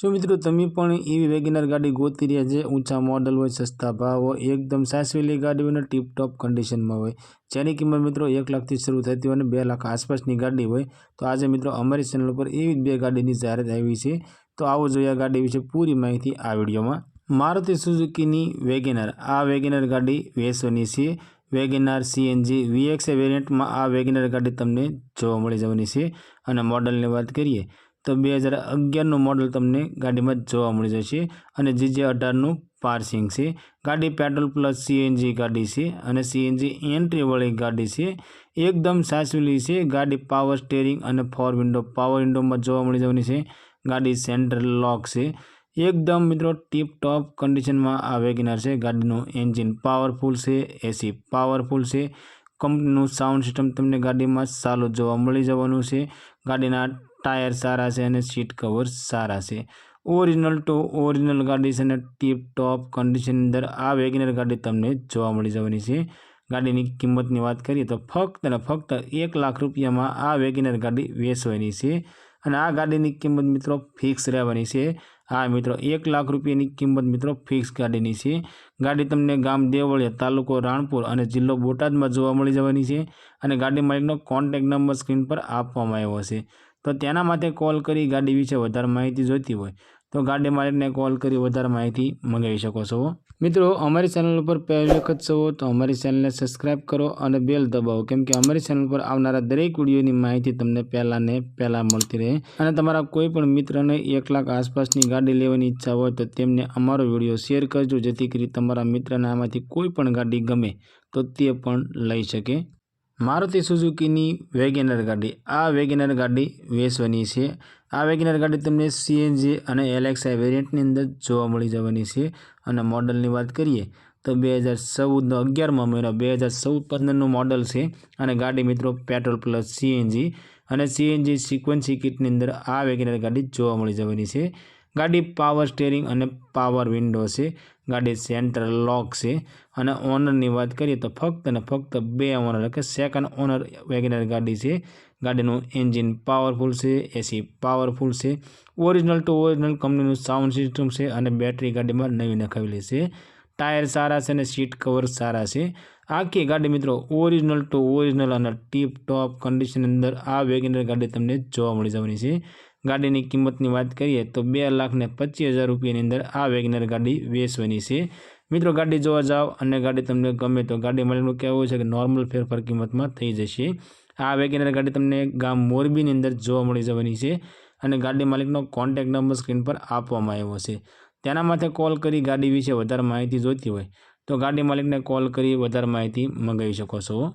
જો મિત્રો તમે પણ એવી વેગેનર ગાડી ગોતી રહ્યા છે, ઊંચા મોડલ હોય, સસ્તા ભાવ હોય, એકદમ સાસવેલી ગાડી હોય અને ટીપટોપ કન્ડિશનમાં હોય, જેની કિંમત મિત્રો એક લાખથી શરૂ થતી હોય અને બે લાખ આસપાસની ગાડી હોય, તો આજે મિત્રો અમારી ચેનલ પર એવી બે ગાડીની જાહેરાત આવી છે. તો આવો જોઈએ આ ગાડી વિશે પૂરી માહિતી આ વિડીયોમાં. મારુતિ સુઝુકીની વેગેનર. આ વેગેનર ગાડી વેસોની છે. વેગેનાર સીએનજી વીએક્સ વેરિયન્ટમાં આ વેગેનર ગાડી તમને જોવા મળી જવાની છે. અને મોડલની વાત કરીએ તો બે હજાર અગિયારનું મોડલ તમને ગાડીમાં જોવા મળી જશે. અને જીજે અઢારનું પાર્સિંગ છે. ગાડી પેટ્રોલ પ્લસ સીએનજી ગાડી છે અને સીએનજી એન્ટ્રીવાળી ગાડી છે. એકદમ સાચવેલી છે. ગાડી પાવર સ્ટેરિંગ અને ફોર વિન્ડો. પાવર વિન્ડોમાં જોવા મળી જવાની છે. ગાડી સેન્ટર લોક છે. એકદમ મિત્રો ટીપ ટોપ કન્ડિશનમાં આ વેગનાર છે. ગાડીનું એન્જિન પાવરફુલ છે. એસી પાવરફુલ છે. કંપનીનું સાઉન્ડ સિસ્ટમ તમને ગાડીમાં સારું જોવા મળી જવાનું છે. ગાડીના ટાયર સારા છે અને સીટ કવર સારા છે ઓરિજિનલ ટુ ઓરિજિનલ ગાડી છે અને ટીપ ટોપ કન્ડિશન અંદર આ વેગેનર ગાડી તમને જોવા મળી જવાની છે ગાડીની કિંમતની વાત કરીએ તો ફક્ત અને ફક્ત એક લાખ રૂપિયામાં આ વેગેનર ગાડી વેચવાની છે અને આ ગાડીની કિંમત મિત્રો ફિક્સ રહેવાની છે હા મિત્રો એક લાખ રૂપિયાની કિંમત મિત્રો ફિક્સ ગાડીની છે ગાડી તમને ગામ દેવળિયા તાલુકો રાણપુર અને જિલ્લો બોટાદમાં જોવા મળી જવાની છે અને ગાડી માલિકનો કોન્ટેક નંબર સ્ક્રીન પર આપવામાં આવ્યો છે તો તેના માટે કોલ કરી ગાડી વિશે વધારે માહિતી જોઈતી હોય, તો ગાડી માલિકને કોલ કરી વધારે માહિતી મંગાવી શકો છો. મિત્રો, અમારી ચેનલ ઉપર પહેલી વખત છો તો અમારી ચેનલને સબસ્ક્રાઈબ કરો અને બેલ દબાવો, કેમ કે અમારી ચેનલ પર આવનારા દરેક વિડીયોની માહિતી તમને પહેલાં ને પહેલાં મળતી રહે. અને તમારા કોઈ પણ મિત્રને એક લાખ આસપાસની ગાડી લેવાની ઈચ્છા હોય તો તેમને અમારો વીડિયો શેર કરજો, જેથી કરી તમારા મિત્રને આમાંથી કોઈ પણ ગાડી ગમે તો તે પણ લઈ શકે. મારુતિ સુઝુકીની વેગેનર ગાડી. આ વેગેનર ગાડી વેચવાની છે. આ વેગેનર ગાડી તમને સીએનજી અને એલેક્સા વેરિયન્ટની અંદર જોવા મળી જવાની છે. અને મોડલની વાત કરીએ તો બે હજાર ચૌદનો અગિયારમાં મહિનો, બે હજાર ચૌદ પંદરનું મોડલ છે. અને ગાડી મિત્રો પેટ્રોલ પ્લસ સીએનજી અને સીએનજી સિક્વન્સી કિટની અંદર આ વેગેનર ગાડી જોવા મળી જવાની છે. ગાડી પાવર સ્ટેરિંગ અને પાવર વિન્ડો છે. ગાડી સેન્ટર લોક છે. અને ઓનરની વાત કરીએ તો ફક્ત અને ફક્ત બે ઓનર એટલે કે સેકન્ડ ઓનર વેગેનર ગાડી છે. ગાડીનું એન્જિન પાવરફુલ છે એસી પાવરફુલ છે. ઓરિજિનલ ટુ ઓરિજિનલ કંપનીનું સાઉન્ડ સિસ્ટમ છે અને બેટરી ગાડીમાં નવી નખાવેલી છે. ટાયર સારા છે અને સીટ કવર સારા છે. આખી ગાડી મિત્રો ઓરિજિનલ ટુ ઓરિજિનલ અને ટીપ ટોપ કન્ડિશન અંદર આ વેગેનર ગાડી તમને જોવા મળી જવાની છે. ગાડીની કિંમતની વાત કરીએ તો બે લાખ ને પચીસ હજાર રૂપિયાની અંદર આ વેગનર ગાડી વેચવાની છે. મિત્રો, ગાડી જોવા જાઓ અને ગાડી તમને ગમે તો ગાડી માલિકનું કહેવું છે કે નોર્મલ ફેરફાર કિંમતમાં થઈ જશે. આ વેગેનર ગાડી તમને ગામ મોરબીની અંદર જોવા મળી જવાની છે અને ગાડી માલિકનો કોન્ટેક નંબર સ્ક્રીન પર આપવામાં આવ્યો છે. તેના માટે કોલ કરી ગાડી વિશે વધારે માહિતી જોઈતી હોય તો ગાડી માલિકને કોલ કરી વધારે માહિતી મંગાવી શકો છો.